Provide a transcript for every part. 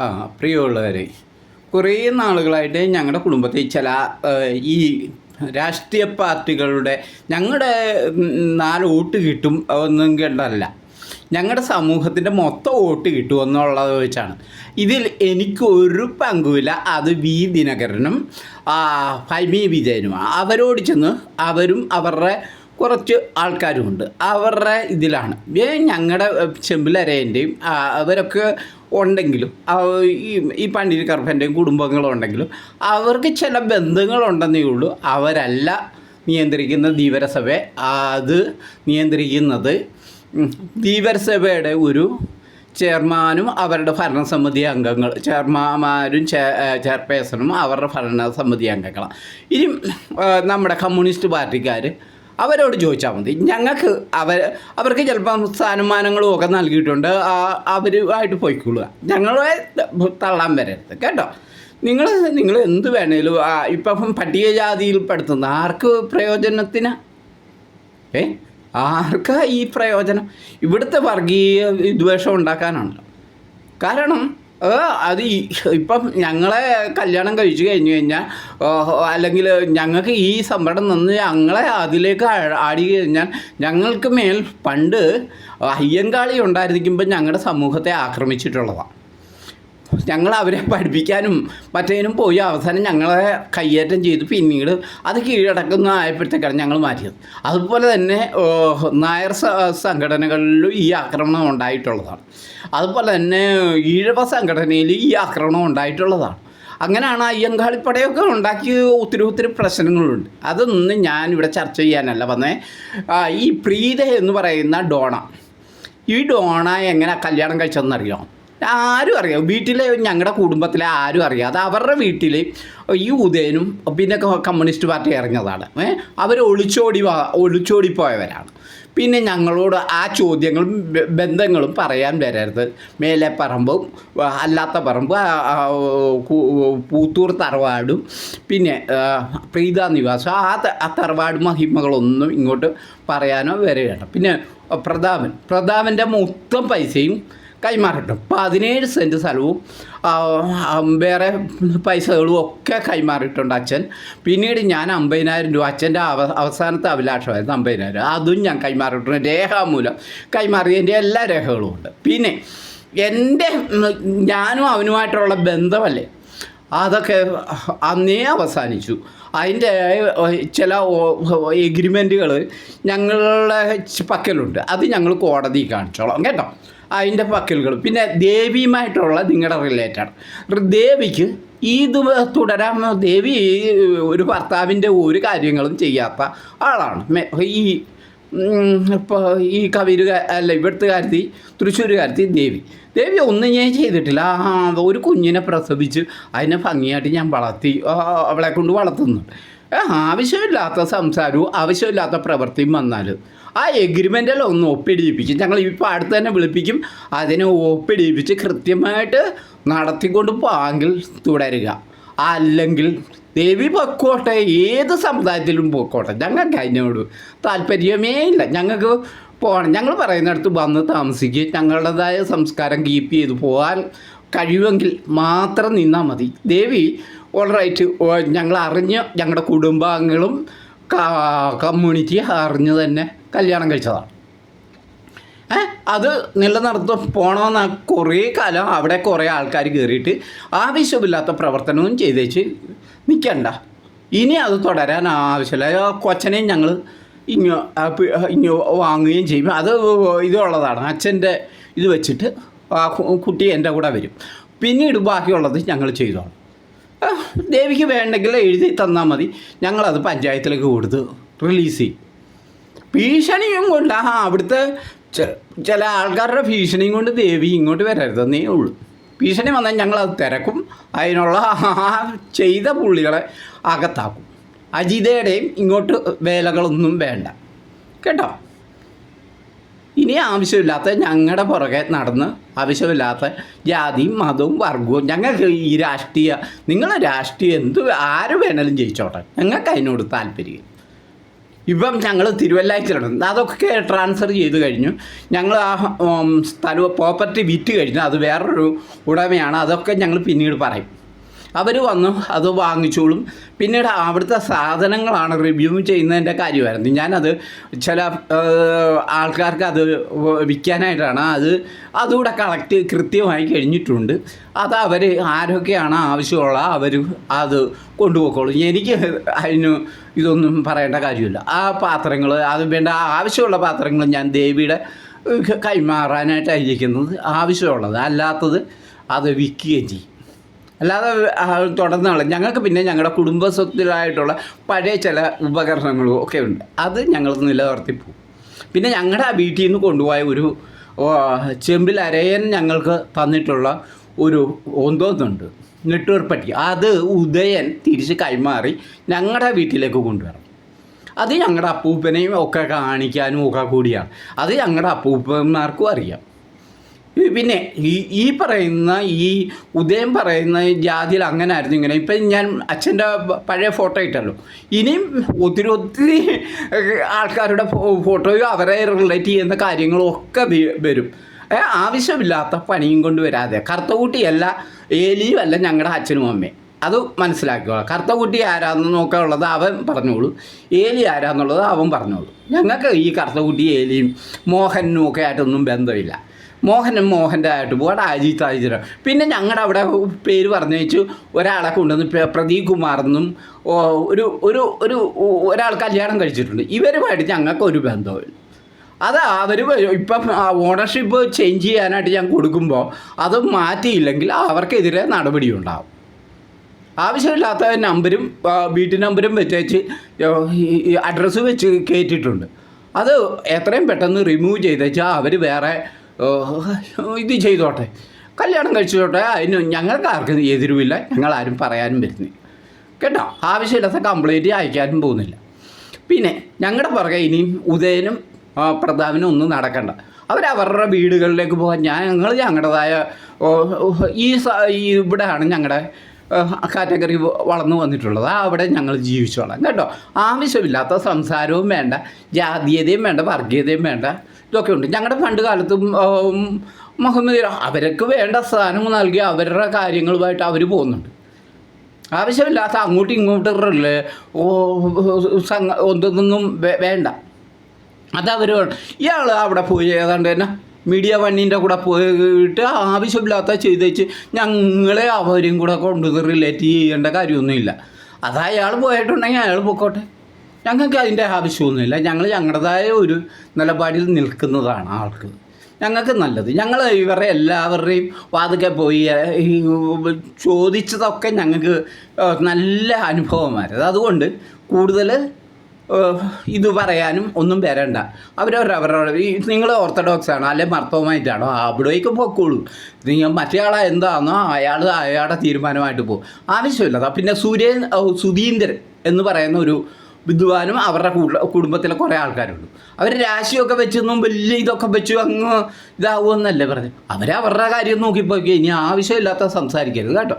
ആ പ്രിയമുള്ളവരെ കുറേ നാളുകളായിട്ട് ഞങ്ങളുടെ കുടുംബത്തിൽ ചില ഈ രാഷ്ട്രീയ പാർട്ടികളുടെ ഞങ്ങളുടെ നാല് വോട്ട് കിട്ടും ഒന്നും കണ്ടല്ല ഞങ്ങളുടെ സമൂഹത്തിന്റെ മൊത്തം വോട്ട് കിട്ടും എന്നുള്ളത് വെച്ചാണ്. ഇതിൽ എനിക്ക് ഒരു പങ്കുമില്ല. അത് വി ദിനകരനും ഫൈമി വിജയനുമാണ്. അവരോട് ചെന്ന് അവരും അവരുടെ കുറച്ച് ആൾക്കാരുമുണ്ട്. അവരുടെ ഇതിലാണ്. ഞങ്ങളുടെ ചെമ്പിലരേന്റെയും അവരൊക്കെ ഉണ്ടെങ്കിലും ഈ ഈ പണ്ഡിറ്റ് കറുപ്പന്റെയും കുടുംബങ്ങളുണ്ടെങ്കിലും അവർക്ക് ചില ബന്ധങ്ങളുണ്ടെന്നേ ഉള്ളൂ. അവരല്ല നിയന്ത്രിക്കുന്ന ധീവരസഭയെ അത് നിയന്ത്രിക്കുന്നത് ധീവരസഭയുടെ ഒരു ചെയർമാനും അവരുടെ ഭരണസമിതി അംഗങ്ങൾ ചെയർമാന്മാരും ചെയർപേഴ്സണും അവരുടെ ഭരണസമിതി അംഗങ്ങളാണ് ഇനി നമ്മുടെ കമ്മ്യൂണിസ്റ്റ് പാർട്ടിക്കാർ അവരോട് ചോദിച്ചാൽ മതി. ഞങ്ങൾക്ക് അവർ അവർക്ക് ചിലപ്പം സ്ഥാനമാനങ്ങളും ഒക്കെ നൽകിയിട്ടുണ്ട്. അവരുമായിട്ട് പോയിക്കൊള്ളുക. ഞങ്ങളെ തള്ളാൻ വരരുത്. കേട്ടോ? നിങ്ങൾ നിങ്ങൾ എന്ത് വേണേലും ഇപ്പം പട്ടികജാതിയിൽ പെടുത്തുന്ന ആർക്ക് പ്രയോജനത്തിന്? ഏ? ആർക്കാ ഈ പ്രയോജനം? ഇവിടുത്തെ വർഗീയ വിദ്വേഷം ഉണ്ടാക്കാനാണല്ലോ. കാരണം അത് ഇപ്പം ഞങ്ങളെ കല്യാണം കഴിച്ചു കഴിഞ്ഞു കഴിഞ്ഞാൽ അല്ലെങ്കിൽ ഞങ്ങൾക്ക് ഈ സമ്മർദ്ദം നിന്ന് ഞങ്ങളെ അതിലേക്ക് ആടി കഴിഞ്ഞാൽ ഞങ്ങൾക്ക് മേൽ പണ്ട് അയ്യങ്കാളി ഉണ്ടായിരിക്കുമ്പോൾ ഞങ്ങളുടെ സമൂഹത്തെ ആക്രമിച്ചിട്ടുള്ളതാണ് ഞങ്ങൾ അവരെ പഠിപ്പിക്കാനും മറ്റേനും പോയി അവസാനം ഞങ്ങളെ കയ്യേറ്റം ചെയ്ത്. പിന്നീട് അത് കീഴടക്കുന്ന ആയപ്പോഴത്തേക്കാണ് ഞങ്ങൾ മാറ്റിയത്. അതുപോലെ തന്നെ നായർ സംഘടനകളിലും ഈ ആക്രമണം ഉണ്ടായിട്ടുള്ളതാണ്. അതുപോലെ തന്നെ ഈഴവ സംഘടനയിൽ ഈ ആക്രമണം ഉണ്ടായിട്ടുള്ളതാണ്. അങ്ങനെയാണ് അയ്യങ്കാളിപ്പടയൊക്കെ ഉണ്ടാക്കി ഒത്തിരി ഒത്തിരി പ്രശ്നങ്ങളുണ്ട്. അതൊന്നും ഞാൻ ഇവിടെ ചർച്ച ചെയ്യാനല്ല വന്നേ. ഈ പ്രീത എന്ന് പറയുന്ന ഡോണ. ഈ ഡോണ എങ്ങനെ കല്യാണം കഴിച്ചതെന്നറിയാം? ആരും അറിയാം. വീട്ടിലെ ഞങ്ങളുടെ കുടുംബത്തിലെ ആരും അറിയാം. അത് അവരുടെ വീട്ടിൽ ഈ ഉദയനും പിന്നെ കമ്മ്യൂണിസ്റ്റ് പാർട്ടി ഇറങ്ങിയതാണ്. അവർ ഒളിച്ചോടി ഒളിച്ചോടിപ്പോയവരാണ്. പിന്നെ ഞങ്ങളോട് ആ ചോദ്യങ്ങളും ബന്ധങ്ങളും പറയാൻ വരരുത്. മേലെ പറമ്പും അല്ലാത്ത പറമ്പ് പൂത്തൂർ തറവാടും പിന്നെ പ്രീത നിവാസം ആ ആ തറവാട് മഹിമകളൊന്നും ഇങ്ങോട്ട് പറയാനോ വരികയാണ്. പിന്നെ പ്രതാപൻ. പ്രതാപന്റെ മൊത്തം പൈസയും കൈമാറിട്ടു. പതിനേഴ് സെന്റ് സ്ഥലവും വേറെ പൈസകളും ഒക്കെ കൈമാറിയിട്ടുണ്ട് അച്ഛൻ. പിന്നീട് ഞാൻ അമ്പതിനായിരം രൂപ അച്ഛന്റെ അവ അവസാനത്തെ അഭിലാഷമായിരുന്നു അമ്പതിനായിരം അതും ഞാൻ കൈമാറിയിട്ടുണ്ട്. രേഖാമൂലം കൈമാറിയതിന്റെ എല്ലാ രേഖകളും ഉണ്ട്. പിന്നെ എന്റെ ഞാനും അവനുമായിട്ടുള്ള ബന്ധമല്ലേ? അതൊക്കെ അന്നേ അവസാനിച്ചു. അതിന്റെ ചില എഗ്രിമെന്റുകൾ ഞങ്ങളുടെ പക്കലുണ്ട്. അത് ഞങ്ങൾ കോടതി കാണിച്ചോളാം. കേട്ടോ? അതിന്റെ പക്കലുകളും പിന്നെ ദേവിയുമായിട്ടുള്ള നിങ്ങളുടെ റിലേറ്റഡ് ദേവിക്ക് ഇത് തുടരാൻ ദേവി ഒരു ഭർത്താവിന്റെ ഒരു കാര്യങ്ങളും ചെയ്യാത്ത ആളാണ്. ഈ ഇപ്പോൾ ഈ കവിര് അല്ല ഇവിടുത്തെ കാര്യത്തിൽ തൃശ്ശൂരുകാരത്തി ദേവി. ദേവി ഒന്നും ഞാൻ ചെയ്തിട്ടില്ല. ആ ഒരു കുഞ്ഞിനെ പ്രസവിച്ച് അതിനെ ഭംഗിയായിട്ട് ഞാൻ വളർത്തി അവളെ കൊണ്ട് വളർത്തുന്നുണ്ട് ആ, ആവശ്യമില്ലാത്ത സംസാരവും ആവശ്യമില്ലാത്ത പ്രവൃത്തിയും വന്നാൽ ആ എഗ്രിമെന്റെല്ലാം ഒന്ന് ഒപ്പിടിയിപ്പിക്കും ഞങ്ങൾ ഇപ്പോൾ അടുത്ത് തന്നെ വിളിപ്പിക്കും. അതിനെ ഒപ്പിടിയിപ്പിച്ച് കൃത്യമായിട്ട് നടത്തിക്കൊണ്ട് പോകാമെങ്കിൽ തുടരുക. അല്ലെങ്കിൽ ദേവി പൊക്കോട്ടെ ഏത് സമുദായത്തിലും പൊക്കോട്ടെ. ഞങ്ങൾക്ക് അതിനോട് താല്പര്യമേ ഇല്ല. ഞങ്ങൾക്ക് പോകണം. ഞങ്ങൾ പറയുന്നിടത്ത് വന്ന് താമസിക്കുക ഞങ്ങളുടേതായ സംസ്കാരം കീപ്പ് ചെയ്ത് പോകാൻ കഴിയുമെങ്കിൽ മാത്രം നിന്നാൽ മതി. ദേവി ഓൾറൈറ്റ് ഞങ്ങൾ അറിഞ്ഞ് ഞങ്ങളുടെ കുടുംബാംഗങ്ങളും കമ്മ്യൂണിറ്റി അറിഞ്ഞ് തന്നെ കല്യാണം കഴിച്ചതാണ്. അത് നിലനിർത്തും. പോകണമെന്ന് കുറേ കാലം അവിടെ കുറേ ആൾക്കാർ കയറിയിട്ട് ആവശ്യമില്ലാത്ത പ്രവർത്തനവും ചെയ്തേച്ച് നിൽക്കണ്ട ഇനി അത് തുടരാൻ ആവശ്യമില്ല. കൊച്ചനെയും ഞങ്ങൾ ഇങ്ങോ ഇങ്ങോ വാങ്ങുകയും ചെയ്യും. അത് ഇതുള്ളതാണ്. അച്ഛന്റെ ഇത് വെച്ചിട്ട് ആ കുട്ടി എന്റെ കൂടെ വരും. പിന്നീട് ബാക്കിയുള്ളത് ഞങ്ങൾ ചെയ്തോളാം. ദേവിക്ക് വേണ്ടെങ്കിൽ എഴുതി തന്നാൽ മതി. ഞങ്ങളത് പഞ്ചായത്തിലേക്ക് കൊടുത്ത് റിലീസ് ചെയ്യും. ഭീഷണിയും കൊണ്ട് ആ അവിടുത്തെ ചില ആൾക്കാരുടെ ഭീഷണിയും കൊണ്ട് ദേവി ഇങ്ങോട്ട് വരരുതെന്നേ ഉള്ളൂ. ഭീഷണി വന്നാൽ ഞങ്ങളത് തിരക്കും അതിനുള്ള ചെയ്ത പുള്ളികളെ അകത്താക്കും. അജിതയുടെയും ഇങ്ങോട്ട് വേലകളൊന്നും വേണ്ട. കേട്ടോ? ഇനി ആവശ്യമില്ലാത്ത ഞങ്ങളുടെ പുറകെ നടന്ന് ആവശ്യമില്ലാത്ത ജാതിയും മതവും വർഗവും ഞങ്ങൾക്ക് ഈ രാഷ്ട്രീയ നിങ്ങൾ രാഷ്ട്രീയം എന്ത് ആര് വേണേലും ജയിച്ചോട്ടെ. ഞങ്ങൾക്ക് അതിനോട് താല്പര്യം. ഇപ്പം ഞങ്ങൾ തിരുവല്ലാഴ്ചയിലാണ് അതൊക്കെ ട്രാൻസ്ഫർ ചെയ്ത് കഴിഞ്ഞു. ഞങ്ങൾ ആ സ്ഥലം പ്രോപ്പർട്ടി വിറ്റ് കഴിഞ്ഞു. അത് വേറൊരു ഉടമയാണ്. അതൊക്കെ ഞങ്ങൾ പിന്നീട് പറയും. അവർ വന്നു അത് വാങ്ങിച്ചോളും. പിന്നീട് അവിടുത്തെ സാധനങ്ങളാണ് റിവ്യൂ ചെയ്യുന്നതിന്റെ കാര്യമായിരുന്നു. ഞാനത് ചില ആൾക്കാർക്ക് അത് വിൽക്കാനായിട്ടാണ്. അത് അതുകൂടെ കളക്ട് കൃത്യമായി കഴിഞ്ഞിട്ടുണ്ട്. അത് അവർ ആരൊക്കെയാണ് ആവശ്യമുള്ള അവർ അത് കൊണ്ടുപോയിക്കോളും. എനിക്ക് അതിന് ഇതൊന്നും പറയേണ്ട കാര്യമില്ല. ആ പാത്രങ്ങൾ അത് വേണ്ട ആവശ്യമുള്ള പാത്രങ്ങൾ ഞാൻ ദേവിയുടെ കൈമാറാനായിട്ടായിരിക്കുന്നത് ആവശ്യമുള്ളത് അല്ലാത്തത് അത് വിൽക്കുകയും ചെയ്യും. അല്ലാതെ തുടർന്ന് തുടർന്നാണ് ഞങ്ങൾക്ക് പിന്നെ ഞങ്ങളുടെ കുടുംബ സ്വത്തിലായിട്ടുള്ള പഴയ ചില ഉപകരണങ്ങളും ഒക്കെ ഉണ്ട്. അത് ഞങ്ങൾ നിലനിർത്തി പോകും. പിന്നെ ഞങ്ങളുടെ വീട്ടിൽ നിന്ന് കൊണ്ടുപോയ ഒരു ചെമ്പിൽ അരയൻ ഞങ്ങൾക്ക് തന്നിട്ടുള്ള ഒരു ഒന്തോന്നുണ്ട് നെട്ടുവർപ്പട്ടി അത് ഉദയൻ തിരിച്ച് കൈമാറി ഞങ്ങളുടെ വീട്ടിലേക്ക് കൊണ്ടുവരണം. അത് ഞങ്ങളുടെ അപ്പൂപ്പനെയും ഒക്കെ കാണിക്കാനും ഒക്കെ കൂടിയാണ്. അത് ഞങ്ങളുടെ അപ്പൂപ്പന്മാർക്കും അറിയാം. പിന്നെ ഈ ഈ പറയുന്ന ഈ ഉദയം പറയുന്ന ജാതിയിൽ അങ്ങനെ ആയിരുന്നു ഇങ്ങനെ. ഇപ്പം ഞാൻ അച്ഛന്റെ പഴയ ഫോട്ടോ ഇട്ടല്ലോ. ഇനിയും ഒത്തിരി ഒത്തിരി ആൾക്കാരുടെ ഫോട്ടോയും അവരെ റിലേറ്റ് ചെയ്യുന്ന കാര്യങ്ങളും ഒക്കെ വരും. ആവശ്യമില്ലാത്ത പണിയും കൊണ്ട് വരാതെ. കറുത്തകുട്ടിയല്ല ഏലിയും അല്ല ഞങ്ങളുടെ അച്ഛനും അമ്മയും. അത് മനസ്സിലാക്കുക കറുത്തകുട്ടി ആരാന്ന് നോക്കാനുള്ളത് അവൻ പറഞ്ഞോളൂ. ഏലി ആരാന്നുള്ളത് അവൻ പറഞ്ഞോളൂ. ഞങ്ങൾക്ക് ഈ കറുത്തകുട്ടി ഏലിയും മോഹനും ഒക്കെ ആയിട്ടൊന്നും ബന്ധമില്ല. മോഹനും മോഹന്റെ ആയിട്ട് പോകും അവിടെ അജിത് അജിത്ത് പിന്നെ ഞങ്ങളുടെ അവിടെ പേര് പറഞ്ഞു വെച്ചു. ഒരാളെ കൊണ്ടുവന്ന് പ്ര- പ്രദീപ് കുമാർ എന്നും ഒരു ഒരു ഒരു ഒരാൾ കല്യാണം കഴിച്ചിട്ടുണ്ട്. ഇവരുമായിട്ട് ഞങ്ങൾക്ക് ഒരു ബന്ധമില്ല അത് അവർ ഇപ്പം ഓണർഷിപ്പ് ചേഞ്ച് ചെയ്യാനായിട്ട് ഞാൻ കൊടുക്കുമ്പോൾ അത് മാറ്റിയില്ലെങ്കിൽ അവർക്കെതിരെ നടപടി ഉണ്ടാവും ആവശ്യമില്ലാത്ത നമ്പരും വീട്ടു നമ്പരും വെച്ച് അഡ്രസ്സ് വെച്ച് കയറ്റിയിട്ടുണ്ട് അത് എത്രയും പെട്ടെന്ന് റിമൂവ് ചെയ്തേച്ചാൽ അവർ വേറെ ഇത് ചെയ്തോട്ടെ. കല്യാണം കഴിച്ചോട്ടെ. അതിന് ഞങ്ങൾക്ക് ആർക്കും എതിരുമില്ല ഞങ്ങളാരും പറയാനും വരുന്നില്ല. കേട്ടോ? ആവശ്യമില്ലാത്ത കംപ്ലൈന്റ് അയക്കാനും പോകുന്നില്ല. പിന്നെ ഞങ്ങളുടെ പുറകെ ഇനിയും ഉദയനും പ്രതാപനും ഒന്നും നടക്കണ്ട. അവരവരുടെ വീടുകളിലേക്ക് പോകാൻ ഞാൻ ഞങ്ങൾ ഞങ്ങളുടേതായ ഈ ഇവിടെയാണ് ഞങ്ങളുടെ കാറ്റഗറി വളർന്നു വന്നിട്ടുള്ളത്. അവിടെ ഞങ്ങൾ ജീവിച്ചോളാം. കേട്ടോ? ആവശ്യമില്ലാത്ത സംസാരവും വേണ്ട. ജാതീയതയും വേണ്ട. വർഗീയതയും വേണ്ട. ഇതൊക്കെ ഉണ്ട് ഞങ്ങളുടെ പണ്ട് കാലത്തും മുഹമ്മദ് അവർക്ക് വേണ്ട സ്ഥാനം നൽകി അവരുടെ കാര്യങ്ങളുമായിട്ട് അവർ പോകുന്നുണ്ട്. ആവശ്യമില്ലാത്ത അങ്ങോട്ടും ഇങ്ങോട്ടും റിലേ ഓ സംഘ ഒന്നൊന്നും വേണ്ട. അതവർ ഇയാൾ അവിടെ പോയി ഏതാണ്ട് തന്നെ മീഡിയ വണ്ണീന്റെ കൂടെ പോയിട്ട് ആവശ്യമില്ലാത്ത ചെയ്തേച്ച് ഞങ്ങളെ അവരും കൂടെ കൊണ്ട് റിലേറ്റ് ചെയ്യേണ്ട കാര്യമൊന്നുമില്ല. അത് അയാൾ പോയിട്ടുണ്ടെങ്കിൽ അയാൾ പൊക്കോട്ടെ. ഞങ്ങൾക്ക് അതിന്റെ ആവശ്യമൊന്നുമില്ല. ഞങ്ങൾ ഞങ്ങളുടേതായ ഒരു നിലപാടിൽ നിൽക്കുന്നതാണ് ആൾക്ക്. ഞങ്ങൾക്ക് നല്ലത്. ഞങ്ങൾ ഇവരുടെ എല്ലാവരുടെയും വാതുക്കെ പോയി ചോദിച്ചതൊക്കെ ഞങ്ങൾക്ക് നല്ല അനുഭവമായിരുന്നു. അതുകൊണ്ട് കൂടുതൽ ഇത് പറയാനും ഒന്നും വരണ്ട. അവരവരവരുടെ നിങ്ങൾ ഓർത്തഡോക്സ് ആണോ അല്ലെ മർത്തവുമായിട്ടാണോ അവിടേക്ക് പൊക്കോളൂ. നിങ്ങൾ മറ്റേ ആളെ എന്താണോ അയാൾ അയാളുടെ തീരുമാനമായിട്ട് പോകും. ആവശ്യമില്ല. പിന്നെ സൂര്യൻ സുധീന്ദ്രൻ എന്ന് പറയുന്ന ഒരു വിദ്വാനും അവരുടെ കൂട കുടുംബത്തിലെ കുറേ ആൾക്കാരുണ്ട്. അവർ രാശിയൊക്കെ വെച്ചൊന്നും വലിയ ഇതൊക്കെ വെച്ചു അങ്ങ് ഇതാവുമെന്നല്ലേ പറഞ്ഞു. അവരവരുടെ കാര്യം നോക്കിപ്പോയി ഇനി ആവശ്യമില്ലാത്ത സംസാരിക്കരുത് കേട്ടോ.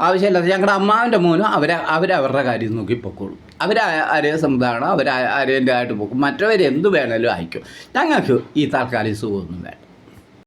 ആവശ്യമില്ലാത്ത ഞങ്ങളുടെ അമ്മാവിന്റെ മോനും അവർ അവരവരുടെ കാര്യം നോക്കി പൊക്കോളും അവർ അരേ സമുദായമാണ് അവർ അരേന്റെ ആയിട്ട് പോകും മറ്റവരെന്ത് വേണേലും അയക്കും. ഞങ്ങൾക്ക് ഈ താൽക്കാലിക സുഖമൊന്നും വേണ്ട.